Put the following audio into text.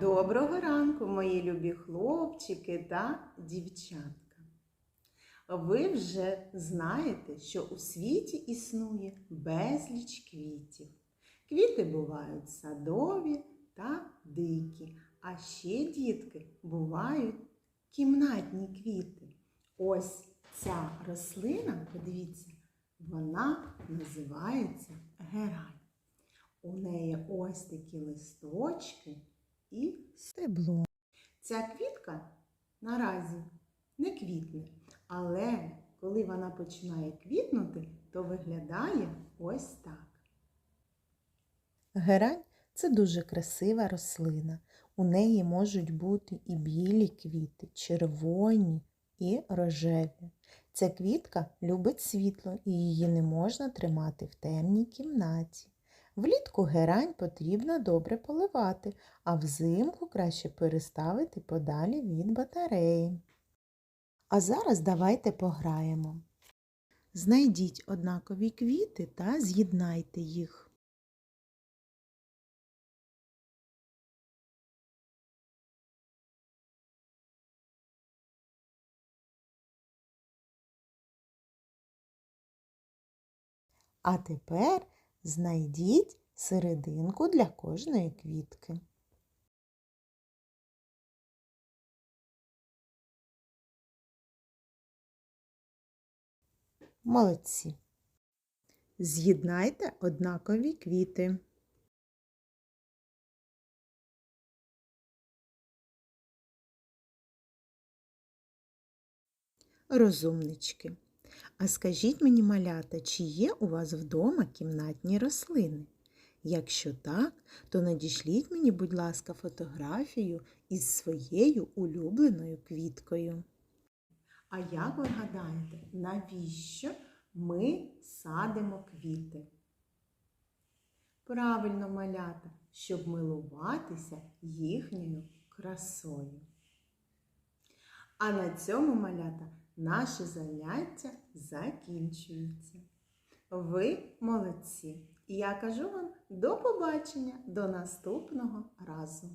Доброго ранку, мої любі хлопчики та дівчатка. Ви вже знаєте, що у світі існує безліч квітів. Квіти бувають садові та дикі, а ще дітки бувають кімнатні квіти. Ось ця рослина, подивіться, вона називається герань. У неї ось такі листочки і стебло. Ця квітка наразі не квітне, але коли вона починає квітнути, то виглядає ось так. Герань це дуже красива рослина. У неї можуть бути і білі квіти, червоні і рожеві. Ця квітка любить світло і її не можна тримати в темній кімнаті. Влітку герань потрібно добре поливати, а взимку краще переставити подалі від батареї. А зараз давайте пограємо. Знайдіть однакові квіти та з'єднайте їх. А тепер знайдіть серединку для кожної квітки. Молодці. З'єднайте однакові квіти. Розумнички. А скажіть мені, малята, чи є у вас вдома кімнатні рослини? Якщо так, то надішліть мені, будь ласка, фотографію із своєю улюбленою квіткою. А як ви гадаєте, навіщо ми садимо квіти? Правильно, малята, щоб милуватися їхньою красою. А на цьому малята наше заняття закінчується. Ви молодці! І я кажу вам до побачення, до наступного разу!